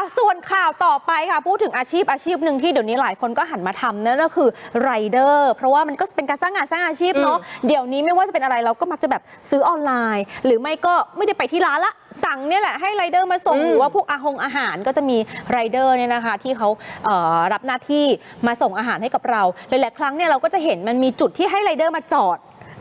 อะส่วนข่าวต่อไปค่ะ พูดถึงอาชีพอาชีพหนึ่งที่เดี๋ยวนี้หลายคนก็หันมาทำนั่นก็คือไรเดอร์เพราะว่ามันก็เป็นการสร้างงานสร้างอาชีพเนาะเดี๋ยวนี้ไม่ว่าจะเป็นอะไรเราก็มักจะแบบซื้อออนไลน์ หรือไม่ก็ไม่ได้ไปที่ร้านละสั่งเนี่ยแหละให้ไรเดอร์มาส่งอืมหรือว่าพวกอาหงอาหารก็จะมีไรเดอร์เนี่ยนะคะ ที่เขาเอ่อรับหน้าที่มาส่งอาหารให้กับเราหลายๆครั้งเนี่ยเราก็จะเห็นมันมีจุดที่ให้ไรเดอร์มาจอด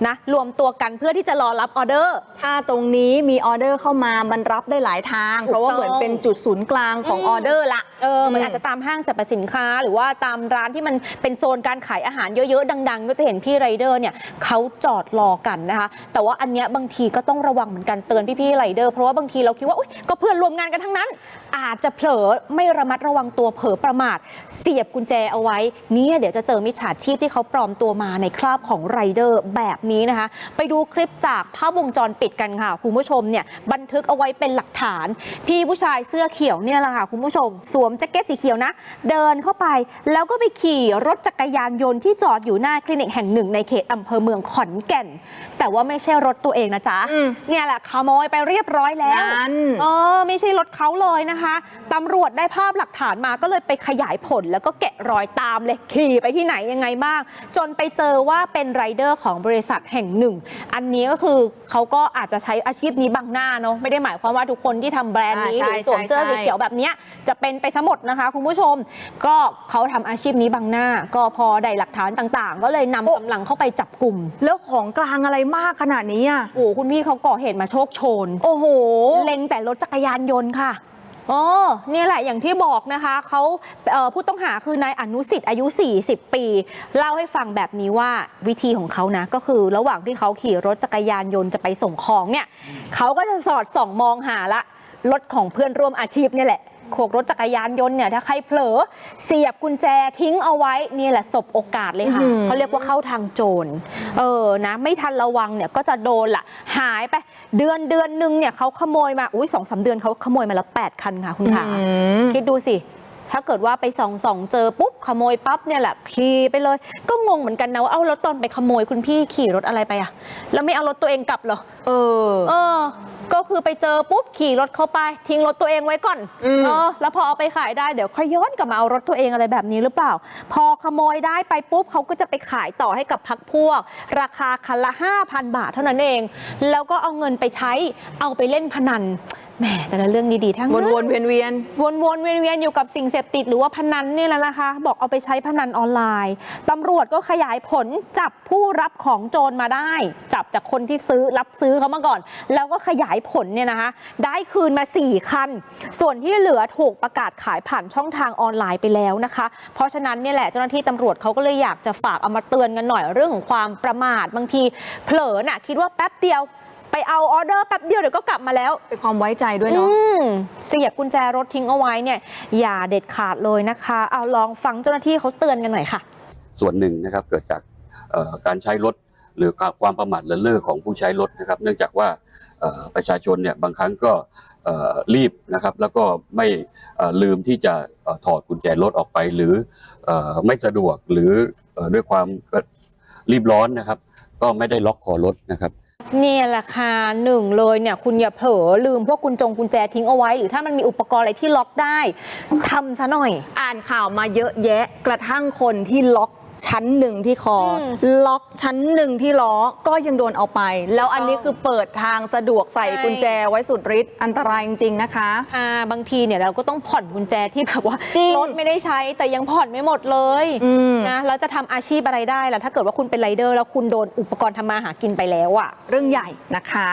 นะรวมตัวกันเพื่อที่จะรอรับออเดอร์ ถ้าตรงนี้มีออเดอร์เข้ามามันรับได้หลายทางถูกต้องเพราะว่าเหมือนเป็นจุดศูนย์กลางของออเดอร์ละเออมันอืมอาจจะตามห้างสรรพสินค้า หรือว่าตามร้านที่มันเป็นโซนการขายอาหารเยอะๆ ดัง ๆ ก็จะเห็นพี่ไรเดอร์เนี่ยเขาจอดรอกันนะคะ แต่ว่าอันเนี้ยบางทีก็ต้องระวังเหมือนกันเตือนพี่ๆไรเดอร์เพราะว่าบางทีเราคิดว่าอุ๊ยก็เพื่อนร่วมงานกันทั้งนั้น อาจจะเผลอไม่ระมัดระวังตัวเผลอประมาท เสียบกุญแจเอาไว้เนี่ยเดี๋ยวจะเจอมิจฉาชีพที่เขาปลอมตัวมาในคราบของไรเดอร์แบบนี้นะคะ ไปดูคลิปจากภาพวงจรปิดกันค่ะ คุณผู้ชมเนี่ยบันทึกเอาไว้เป็นหลักฐาน พี่ผู้ชายเสื้อเขียวเนี่ยแหละค่ะคุณผู้ชม สวมแจ็คเก็ตสีเขียวนะ เดินเข้าไปแล้วก็ไปขี่รถจักรยานยนต์ที่จอดอยู่หน้าคลินิกแห่งหนึ่ง ในเขตอำเภอเมืองขอนแก่น แต่ว่าไม่ใช่รถตัวเองนะจ๊ะอืมเนี่ยแหละขโมยไปเรียบร้อยแล้วนั่นเออไม่ใช่รถเขาเลยนะคะตำรวจได้ภาพหลักฐานมาก็เลยไปขยายผลแล้วก็แกะรอยตามเลยขี่ไปที่ไหนยังไงบ้าง จนไปเจอว่าเป็นไรเดอร์ของบริษัทแห่งหนึ่ง อันนี้ก็คือเขาก็อาจจะใช้อาชีพนี้บังหน้าเนาะไม่ได้หมายความว่าทุกคนที่ทำแบรนด์นี้อ่าหใช่รือสวมเสื้อใช่สีเขียวแบบเนี้ยจะเป็นไปซะหมดนะคะคุณผู้ชม ก็เขาทำอาชีพนี้บังหน้า ก็พอได้หลักฐานต่างๆ ก็เลยนำกำลังเข้าไปจับกลุ่ม แล้วของกลางอะไรมากขนาดนี้อะโอ้คุณพี่เขาก่อเหตุมาโชคโชน โอ้โห เล็งแต่รถจักรยานยนต์ค่ะ อ๋อเนี่ยแหละอย่างที่บอกนะคะเขาเผู้ต้องหาคือนายอนุสิทธิ์อายุ 40 ปี เล่าให้ฟังแบบนี้ว่าวิธีของเขานะ ก็คือระหว่างที่เขาขี่รถจักรยานยนต์จะไปส่งของเนี่ยเขาก็จะสอดส่องมองหาละรถของเพื่อนร่วมอาชีพเนี่ยแหละ โขกรถจักรยานยนต์เนี่ยถ้าใครเผลอเสียบกุญแจทิ้งเอาไว้เนี่ยแหละสบโอกาสเลยค่ะอื้อหือเขาเรียกว่าเข้าทางโจรเออนะไม่ทันระวังเนี่ยก็จะโดนละหายไปเดือนเดือนหนึ่งเนี่ยเขาขโมยมาอุ้ยสองสาเดือนเขาขโมยมาละแปดคันค่ะคุณขาอืมคิดดูสิถ้าเกิดว่าไปส่องส่องเจอปุ๊บขโมยปั๊บเนี่ยแหละขี่ไปเลย ก็งงเหมือนกันนะว่าเอ้าแล้วตอนไปขโมยคุณพี่ขี่รถอะไรไปอะแล้วไม่เอารถตัวเองกลับเหรอเออ เออ ก็คือไปเจอปุ๊บขี่รถเข้าไปทิ้งรถตัวเองไว้ก่อนอืม เออแล้วพอเอาไปขายได้เดี๋ยวค่อยย้อนกลับมาเอารถตัวเองอะไรแบบนี้หรือเปล่า พอขโมยได้ไปปุ๊บเขาก็จะไปขายต่อให้กับพักพวก ราคาคันละ 5,000 บาทเท่านั้นเอง แล้วก็เอาเงินไปใช้เอาไปเล่นพนัน แหมแต่ละเรื่องดีๆทั้งวนั้นวนๆเวียนเวียนวนๆเวียนๆอยู่กับสิ่งเสพติดหรือว่าพนันนี่แหละนะคะ บอกเอาไปใช้พนันออนไลน์ตำรวจก็ขยายผลจับผู้รับของโจรมาได้ จับจากคนที่ซื้อรับซื้อเขามาก่อน แล้วก็ขยายผลเนี่ยนะคะ ได้คืนมา 4 คัน ส่วนที่เหลือถูกประกาศขายผ่านช่องทางออนไลน์ไปแล้วนะคะ เพราะฉะนั้นเนี่ยแหละเจ้าหน้าที่ตำรวจเขาก็เลยอยากจะฝากเอามาเตือนกันหน่อยเรื่องของความประมาทบางทีเผลอน่ะคิดว่าแป๊บเดียวไป เอาออเดอร์แป๊บเดียวเดี๋ยวก็กลับมาแล้วเป็นความไว้ใจด้วยเนาะอืมเสียบกุญแจรถทิ้งเอาไว้เนี่ยอย่าเด็ดขาดเลยนะคะเอาลองฟังเจ้าหน้าที่เขาเตือนกันหน่อยค่ะ ส่วนหนึ่งนะครับเกิดจากเอ่อการใช้รถหรือความประมาทเลินเล่อของผู้ใช้รถนะครับ เนื่องจากว่าเอ่อประชาชนเนี่ยบางครั้งก็เอ่อรีบนะครับ แล้วก็ไม่เอ่อลืมที่จะเอ่อถอดกุญแจรถออกไป หรือเอ่อไม่สะดวกหรือเอ่อด้วยความรีบร้อนนะครับ ก็ไม่ได้ล็อกคอรถนะครับ เนี่ยแหละค่ะหนึ่งเลยเนี่ยคุณอย่าเผลอลืมพวกกุญจงกุญแจทิ้งเอาไว้ หรือถ้ามันมีอุปกรณ์อะไรที่ล็อกได้ทำซะหน่อย อ่านข่าวมาเยอะแยะกระทั่งคนที่ล็อก ชั้นหนึ่งที่คออล็อกชั้นหนึ่งที่ล้อก็ยังโดนเอาไป แล้วอันนี้คือเปิดทางสะดวกใส่กุญแจไว้สุดฤทธิ์อันตรายจริงๆนะคะ อ่าบางทีเนี่ยเราก็ต้องผ่อนกุญแจที่แบบว่ารถไม่ได้ใช้แต่ยังผ่อนไม่หมดเลยนะแล้วจะทำอาชีพอะไรได้ล่ะถ้าเกิดว่าคุณเป็นไรเดอร์แล้วคุณโดนอุปกรณ์ทำมาหากินไปแล้วอะเรื่องใหญ่นะคะ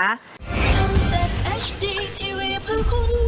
HD TV เพื่อคุณ